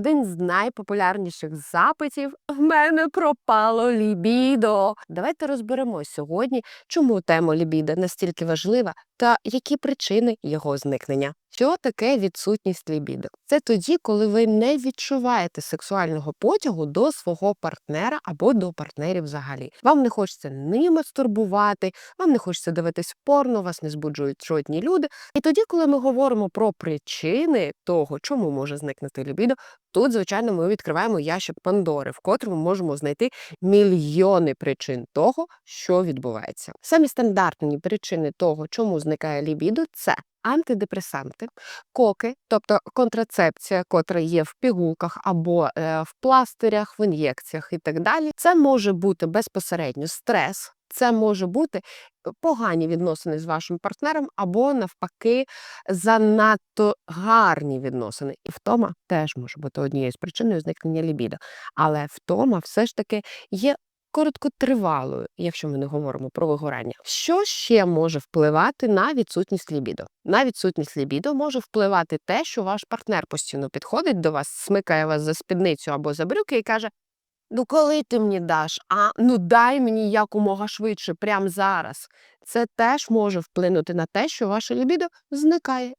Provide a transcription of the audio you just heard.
Один з найпопулярніших запитів в мене пропало лібідо. Давайте розберемось сьогодні, чому тема лібідо настільки важлива та які причини його зникнення. Що таке відсутність лібідо? Це тоді, коли ви не відчуваєте сексуального потягу до свого партнера або до партнерів взагалі. Вам не хочеться ні мастурбувати, вам не хочеться дивитись порно, вас не збуджують жодні люди. І тоді, коли ми говоримо про причини того, чому може зникнути лібідо, тут, звичайно, ми відкриваємо ящик Пандори, в котрому можемо знайти мільйони причин того, що відбувається. Самі стандартні причини того, чому зникає лібідо, це антидепресанти, коки, тобто контрацепція, котра є в пігулках або е, в пластирях, в ін'єкціях і так далі. Це може бути безпосередньо стрес. Це може бути погані відносини з вашим партнером, або навпаки, занадто гарні відносини. І втома теж може бути однією з причиною зникнення лібідо. Але втома все ж таки є короткотривалою, якщо ми не говоримо про вигорання. Що ще може впливати на відсутність лібідо? На відсутність лібідо може впливати те, що ваш партнер постійно підходить до вас, смикає вас за спідницю або за брюки і каже: Ну, коли ти мені даш? А ну дай мені якомога швидше, прямо зараз. Це теж може вплинути на те, що ваше лібідо зникає